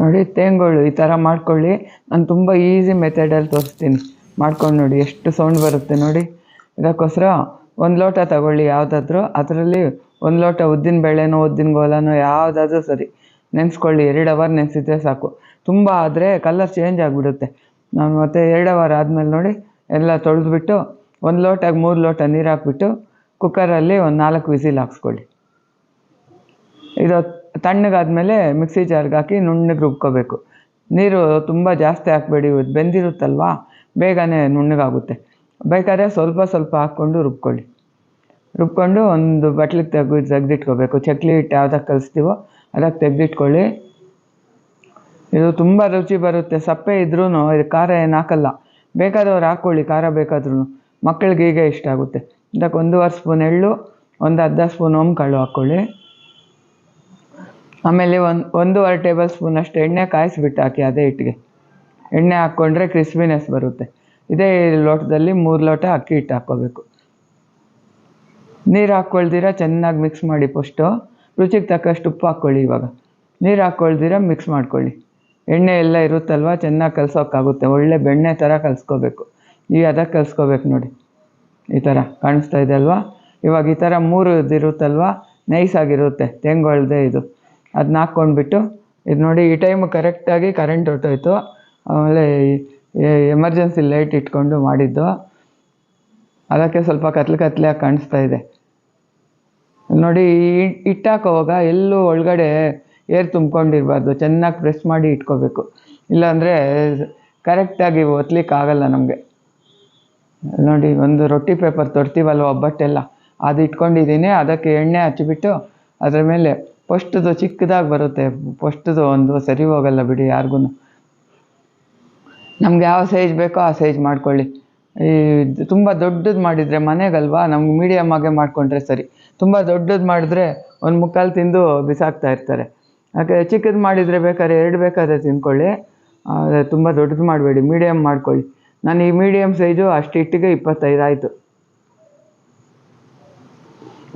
ನೋಡಿ ತೇಂಗೋಳು ಈ ಥರ ಮಾಡ್ಕೊಳ್ಳಿ. ನಾನು ತುಂಬ ಈಸಿ ಮೆಥಡಲ್ಲಿ ತೋರಿಸ್ತೀನಿ. ಮಾಡ್ಕೊಂಡು ನೋಡಿ, ಎಷ್ಟು ಸೌಂಡ್ ಬರುತ್ತೆ ನೋಡಿ. ಇದಕ್ಕೋಸ್ಕರ ಒಂದು ಲೋಟ ತಗೊಳ್ಳಿ, ಯಾವುದಾದ್ರೂ. ಅದರಲ್ಲಿ ಒಂದು ಲೋಟ ಉದ್ದಿನ ಬೇಳೆನೋ, ಉದ್ದಿನ ಗೋಲನೋ, ಯಾವುದಾದ್ರೂ ಸರಿ. ನೆನೆಸ್ಕೊಳ್ಳಿ, ಎರಡು ಅವರ್ ನೆನೆಸಿದ್ರೆ ಸಾಕು. ತುಂಬ ಆದರೆ ಕಲರ್ ಚೇಂಜ್ ಆಗಿಬಿಡುತ್ತೆ. ನಾನು ಮತ್ತೆ ಎರಡು ಅವರ್ ಆದಮೇಲೆ ನೋಡಿ, ಎಲ್ಲ ತೊಳೆದ್ಬಿಟ್ಟು ಒಂದು ಲೋಟಕ್ಕೆ ಮೂರು ಲೋಟ ನೀರು ಹಾಕ್ಬಿಟ್ಟು ಕುಕ್ಕರಲ್ಲಿ ಒಂದು ನಾಲ್ಕು ವಿಸಿಲ್ ಹಾಕ್ಸ್ಕೊಳ್ಳಿ. ಇದು ತಣ್ಣಗಾದ್ಮೇಲೆ ಮಿಕ್ಸಿ ಜಾರ್ಗೆ ಹಾಕಿ ನುಣ್ಣಗೆ ರುಬ್ಕೋಬೇಕು. ನೀರು ತುಂಬ ಜಾಸ್ತಿ ಹಾಕ್ಬೇಡಿ ಬೆಂದಿರುತ್ತಲ್ವಾ? ಬೇಗನೆ ನುಣ್ಣಗಾಗುತ್ತೆ. ಬೇಕಾದ್ರೆ ಸ್ವಲ್ಪ ಸ್ವಲ್ಪ ಹಾಕ್ಕೊಂಡು ರುಬ್ಕೊಳ್ಳಿ. ರುಬ್ಕೊಂಡು ಒಂದು ಬಟ್ಲಿಗೆ ತೆಗ್ದು ತೆಗೆದಿಟ್ಕೋಬೇಕು. ಚಕ್ಲಿ ಹಿಟ್ಟು ಯಾವ್ದಕ್ಕೆ ಕಲಿಸ್ತೀವೋ ಅದಕ್ಕೆ ತೆಗೆದಿಟ್ಕೊಳ್ಳಿ. ಇದು ತುಂಬ ರುಚಿ ಬರುತ್ತೆ. ಸಪ್ಪೆ ಇದ್ರೂ ಇದು ಖಾರ ಏನು ಹಾಕಲ್ಲ. ಬೇಕಾದವ್ರು ಹಾಕ್ಕೊಳ್ಳಿ, ಖಾರ ಬೇಕಾದ್ರೂ ಮಕ್ಕಳಿಗೆ ಹೀಗೆ ಇಷ್ಟ ಆಗುತ್ತೆ. ಇದಕ್ಕೆ ಒಂದೂವರೆ ಸ್ಪೂನ್ ಎಳ್ಳು, ಒಂದು ಅರ್ಧ ಸ್ಪೂನ್ ಓಂಕಾಳು ಹಾಕ್ಕೊಳ್ಳಿ. ಆಮೇಲೆ ಒಂದು, ಒಂದೂವರೆ ಟೇಬಲ್ ಸ್ಪೂನ್ ಅಷ್ಟು ಎಣ್ಣೆ ಕಾಯಿಸಿಬಿಟ್ಟು ಹಾಕಿ ಅದೇ ಹಿಟ್ಟಿಗೆ. ಎಣ್ಣೆ ಹಾಕ್ಕೊಂಡ್ರೆ ಕ್ರಿಸ್ಪಿನೆಸ್ ಬರುತ್ತೆ. ಇದೇ ಲೋಟದಲ್ಲಿ ಮೂರು ಲೋಟ ಅಕ್ಕಿ ಹಿಟ್ಟು ಹಾಕ್ಕೋಬೇಕು. ನೀರು ಹಾಕ್ಕೊಳ್ದಿರ ಚೆನ್ನಾಗಿ ಮಿಕ್ಸ್ ಮಾಡಿ ಫಸ್ಟು ರುಚಿಗೆ ತಕ್ಕಷ್ಟು ಉಪ್ಪು ಹಾಕ್ಕೊಳ್ಳಿ ಇವಾಗ. ನೀರು ಹಾಕ್ಕೊಳ್ದಿರ ಮಿಕ್ಸ್ ಮಾಡ್ಕೊಳ್ಳಿ. ಎಣ್ಣೆ ಎಲ್ಲ ಇರುತ್ತಲ್ವ? ಚೆನ್ನಾಗಿ ಕಲಸೋಕ್ಕಾಗುತ್ತೆ. ಒಳ್ಳೆ ಬೆಣ್ಣೆ ಥರ ಕಲಿಸ್ಕೋಬೇಕು. ಈ ಅದಕ್ಕೆ ಕಲಿಸ್ಕೋಬೇಕು ನೋಡಿ. ಈ ಥರ ಕಾಣಿಸ್ತಾ ಇದೆ ಅಲ್ವಾ? ಇವಾಗ ಈ ಥರ ಮೂರು ಇದಿರುತ್ತಲ್ವ ನೈಸಾಗಿರುತ್ತೆ ತೆಂಗೊಳ್ದೆ ಇದು. ಅದನ್ನ ಹಾಕ್ಕೊಂಡ್ಬಿಟ್ಟು, ಇದು ನೋಡಿ ಈ ಟೈಮ್ ಕರೆಕ್ಟಾಗಿ ಕರೆಂಟ್ ಹೊರ್ಟೋಯ್ತು. ಆಮೇಲೆ ಎಮರ್ಜೆನ್ಸಿ ಲೈಟ್ ಇಟ್ಕೊಂಡು ಮಾಡಿದ್ದು. ಅದಕ್ಕೆ ಸ್ವಲ್ಪ ಕತ್ಲೆ ಕತ್ಲೆಯಾಗಿ ಕಾಣಿಸ್ತಾ ಇದೆ. ನೋಡಿ ಇಟ್ಟಾಕೋವಾಗ ಎಲ್ಲೂ ಒಳಗಡೆ ಏರ್ ತುಂಬ್ಕೊಂಡಿರಬಾರ್ದು. ಚೆನ್ನಾಗಿ ಪ್ರೆಸ್ ಮಾಡಿ ಇಟ್ಕೋಬೇಕು. ಇಲ್ಲಾಂದರೆ ಕರೆಕ್ಟಾಗಿ ಒತ್ತಲಿಕ್ಕೆ ಆಗಲ್ಲ ನಮಗೆ. ನೋಡಿ ಒಂದು ರೊಟ್ಟಿ ಪೇಪರ್ ತೊಡ್ತೀವಲ್ವ ಒಬ್ಬಟ್ಟೆಲ್ಲ. ಅದು ಇಟ್ಕೊಂಡಿದ್ದೀನಿ. ಅದಕ್ಕೆ ಎಣ್ಣೆ ಹಚ್ಚಿಬಿಟ್ಟು ಅದರ ಮೇಲೆ ಫಸ್ಟ್ದು ಚಿಕ್ಕದಾಗಿ ಬರುತ್ತೆ. ಫಸ್ಟ್ದು ಒಂದು ಸರಿ ಹೋಗಲ್ಲ ಬಿಡಿ ಯಾರಿಗೂ ನಮ್ಗೆ ಯಾವ ಸೈಜ್ ಬೇಕೋ ಆ ಸೈಜ್ ಮಾಡ್ಕೊಳ್ಳಿ. ಈ ತುಂಬ ದೊಡ್ಡದು ಮಾಡಿದರೆ ಮನೆಗಲ್ವಾ? ನಮ್ಗೆ ಮೀಡಿಯಮ್ ಆಗೇ ಮಾಡಿಕೊಂಡ್ರೆ ಸರಿ. ತುಂಬ ದೊಡ್ಡದು ಮಾಡಿದ್ರೆ ಒಂದು ಮುಕ್ಕಾಲು ತಿಂದು ಬಿಸಾಕ್ತಾ ಇರ್ತಾರೆ. ಯಾಕೆ ಚಿಕ್ಕದು ಮಾಡಿದರೆ ಬೇಕಾದ್ರೆ ಎರಡು ಬೇಕಾದ್ರೆ ತಿನ್ಕೊಳ್ಳಿ. ಆದರೆ ತುಂಬ ದೊಡ್ಡದು ಮಾಡಬೇಡಿ. ಮೀಡಿಯಮ್ ಮಾಡ್ಕೊಳ್ಳಿ. ನಾನು ಈ ಮೀಡಿಯಮ್ ಸೈಜು ಅಷ್ಟು ಇಟ್ಟಿಗೆ ಇಪ್ಪತ್ತೈದು ಆಯಿತು.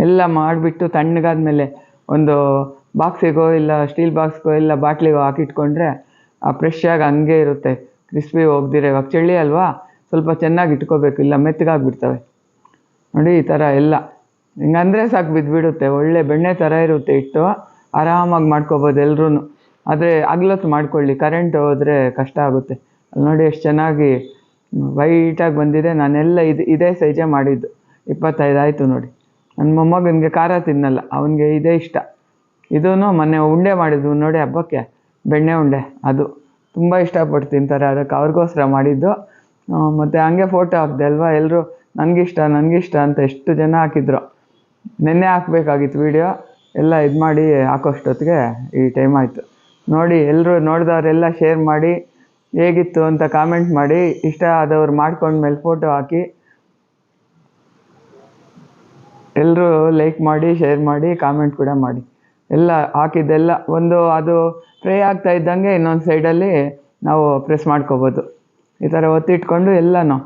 ಎಲ್ಲ ಮಾಡಿಬಿಟ್ಟು ತಣ್ಣಗಾದ್ಮೇಲೆ ಒಂದು ಬಾಕ್ಸಿಗೋ ಇಲ್ಲ, ಸ್ಟೀಲ್ ಬಾಕ್ಸ್ಗೋ ಇಲ್ಲ, ಬಾಟ್ಲಿಗೋ ಹಾಕಿಟ್ಕೊಂಡ್ರೆ ಫ್ರೆಶ್ ಆಗಿ ಹಂಗೆ ಇರುತ್ತೆ. ಕ್ರಿಸ್ಪಿ ಹೋಗ್ದಿರ ಇವಾಗ ಚಳಿ ಅಲ್ವಾ? ಸ್ವಲ್ಪ ಚೆನ್ನಾಗಿ ಇಟ್ಕೋಬೇಕು, ಇಲ್ಲ ಮೆತ್ತಗಾಗ್ಬಿಡ್ತವೆ. ನೋಡಿ, ಈ ಥರ ಎಲ್ಲ. ಹಿಂಗಂದ್ರೆ ಸಾಕು ಬಿದ್ದುಬಿಡುತ್ತೆ ಒಳ್ಳೆ ಬೆಣ್ಣೆ ಥರ ಇರುತ್ತೆ ಇಟ್ಟು ಆರಾಮಾಗಿ ಮಾಡ್ಕೋಬೋದು ಎಲ್ರೂ ಆದರೆ ಅಗ್ಲತ್ತು ಮಾಡ್ಕೊಳ್ಳಿ ಕರೆಂಟ್ ಹೋದರೆ ಕಷ್ಟ ಆಗುತ್ತೆ. ಅಲ್ಲಿ ನೋಡಿ ಎಷ್ಟು ಚೆನ್ನಾಗಿ ವೈಟಾಗಿ ಬಂದಿದೆ. ನಾನೆಲ್ಲ ಇದು, ಇದೇ ಸೈಜೇ ಮಾಡಿದ್ದು. ಇಪ್ಪತ್ತೈದು ಆಯಿತು ನೋಡಿ. ನನ್ನ ಮೊಮ್ಮಗನಿಗೆ ಖಾರ ತಿನ್ನಲ್ಲ, ಅವನಿಗೆ ಇದೇ ಇಷ್ಟ. ಇದೂ ಮೊನ್ನೆ ಉಂಡೆ ಮಾಡಿದ್ದು ನೋಡಿ ಹಬ್ಬಕ್ಕೆ. ಬೆಣ್ಣೆ ಉಂಡೆ, ಅದು. ತುಂಬ ಇಷ್ಟಪಟ್ಟು ತಿಂತಾರೆ, ಅದಕ್ಕೆ ಅವ್ರಿಗೋಸ್ಕರ ಮಾಡಿದ್ದು. ಮತ್ತು ಹಂಗೆ ಫೋಟೋ ಹಾಕಿದೆ ಅಲ್ವಾ? ಎಲ್ಲರೂ ನನಗಿಷ್ಟ ನನಗಿಷ್ಟ ಅಂತ ಎಷ್ಟು ಜನ ಹಾಕಿದ್ರು. ನಿನ್ನೆ ಹಾಕ್ಬೇಕಾಗಿತ್ತು ವಿಡಿಯೋ ಎಲ್ಲ ಇದು ಮಾಡಿ ಹಾಕೋಷ್ಟೊತ್ತಿಗೆ ಈ ಟೈಮ್ ಆಯಿತು. ನೋಡಿ ಎಲ್ಲರೂ ನೋಡಿದವರೆಲ್ಲ ಶೇರ್ ಮಾಡಿ, ಹೇಗಿತ್ತು ಅಂತ ಕಾಮೆಂಟ್ ಮಾಡಿ, ಇಷ್ಟ ಆದವ್ರು ಮಾಡ್ಕೊಂಡ್ಮೇಲೆ ಫೋಟೋ ಹಾಕಿ ಎಲ್ಲರೂ ಲೈಕ್ ಮಾಡಿ ಶೇರ್ ಮಾಡಿ ಕಾಮೆಂಟ್ ಕೂಡ ಮಾಡಿ. ಎಲ್ಲ ಹಾಕಿದ್ದೆಲ್ಲ ಒಂದು ಅದು ಫ್ರೈ ಆಗ್ತಾ ಇದ್ದಂಗೆ ಇನ್ನೊಂದು ಸೈಡಲ್ಲಿ ನಾವು ಪ್ರೆಸ್ ಮಾಡ್ಕೋಬೋದು. ಈ ಥರ ಒತ್ತಿಟ್ಕೊಂಡು ಎಲ್ಲನೂ,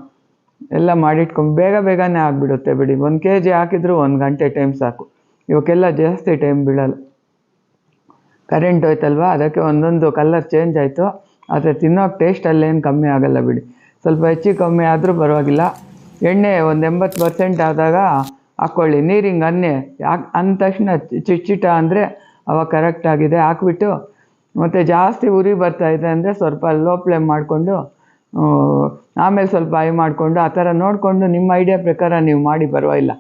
ಎಲ್ಲ ಮಾಡಿಟ್ಕೊಂಡು ಬೇಗ ಬೇಗನೆ ಆಗಿಬಿಡುತ್ತೆ ಬಿಡಿ. ಒಂದು ಕೆ ಜಿ ಹಾಕಿದ್ರು ಒಂದು ಗಂಟೆ ಟೈಮ್ ಸಾಕು. ಇವಕ್ಕೆಲ್ಲ ಜಾಸ್ತಿ ಟೈಮ್ ಬೀಳಲ್ಲ. ಕರೆಂಟ್ ಹೋಯ್ತಲ್ವ? ಅದಕ್ಕೆ ಒಂದೊಂದು ಕಲರ್ ಚೇಂಜ್ ಆಯಿತು. ಆದರೆ ತಿನ್ನೋಕೆ ಟೇಸ್ಟ್ ಅಲ್ಲೇನು ಕಮ್ಮಿ ಆಗಲ್ಲ ಬಿಡಿ. ಸ್ವಲ್ಪ ಹೆಚ್ಚು ಕಮ್ಮಿ ಆದರೂ ಪರವಾಗಿಲ್ಲ. ಎಣ್ಣೆ ಒಂದು ಎಂಬತ್ತು ಪರ್ಸೆಂಟ್ ಆದಾಗ ಹಾಕ್ಕೊಳ್ಳಿ ನೀರು ಹಿಂಗೆ ಅನ್ನೆ, ಯಾಕೆ ಅಂದ ತಕ್ಷಣ ಚಿಟ್ಚಿಟ ಅಂದರೆ ಅವಾಗ ಕರೆಕ್ಟ್ ಆಗಿದೆ. ಹಾಕ್ಬಿಟ್ಟು ಮತ್ತು ಜಾಸ್ತಿ ಉರಿ ಬರ್ತಾ ಇದೆ ಅಂದರೆ ಸ್ವಲ್ಪ ಲೋ ಫ್ಲೇಮ್ ಮಾಡಿಕೊಂಡು ಆಮೇಲೆ ಸ್ವಲ್ಪ ಐ ಮಾಡಿಕೊಂಡು ಆ ಥರ ನೋಡಿಕೊಂಡು ನಿಮ್ಮ ಐಡಿಯಾ ಪ್ರಕಾರ ನೀವು ಮಾಡಿ, ಪರವಾಗಿಲ್ಲ.